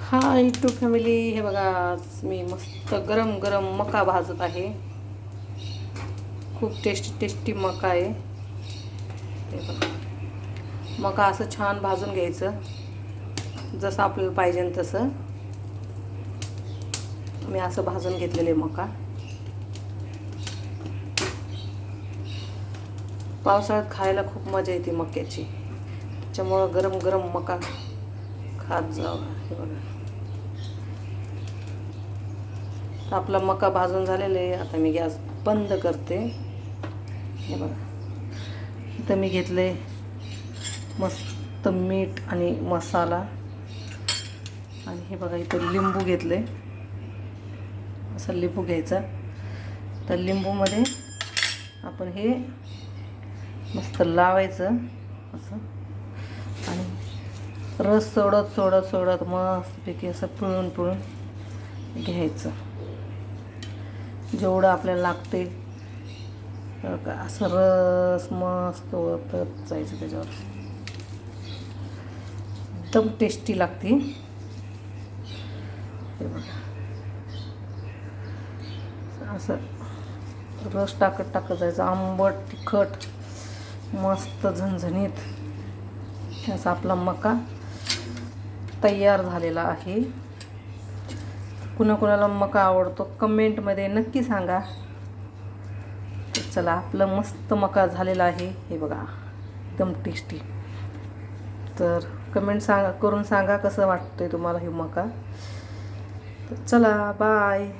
हा to family. हे बघा मी मस्त गरम गरम मका भाजत आहे. खूप टेस्टी टेस्टी मका आहे. ते बघा. मका असं छान भाजून घ्यायचं. जसं आपल्याला पाहिजे तसं. मी असं भाजून घेतलेले मका. पावसाळ्यात खायला खूप मजा येते मक्याची. त्याच्यामुळं गरम गरम मका खात जावं. हे बघा. तर आपला मका भाजून झालेला आहे. आता मी गॅस बंद करते. हे बघा. इथं मी घेतले मस्त मीठ आणि मसाला. आणि हे बघा इथं लिंबू घेतले असं लिंबू घ्यायचा. तर लिंबूमध्ये आपण हे मस्त लावायचं. असं. आणि रस सोडत सोडत सोडत मस्तपैकी असं पिळून पिळून घ्यायचं. जेवढं आपल्याला लागते का असं रस मस्त ओतत जायचं त्याच्यावर. एकदम टेस्टी लागते. असं रस टाकत टाकत जायचं. आंबट तिखट. मस्त झणझणीत असा आपला मका तयार झालेला आहे. कुणाकुणाला मका आवडतो कमेंटमध्ये नक्की सांगा. तर चला आपलं मस्त मका झालेला आहे. हे बघा एकदम टेस्टी तर कमेंट सांगा करून सांगा कसं वाटतंय तुम्हाला हे मका. तर चला बाय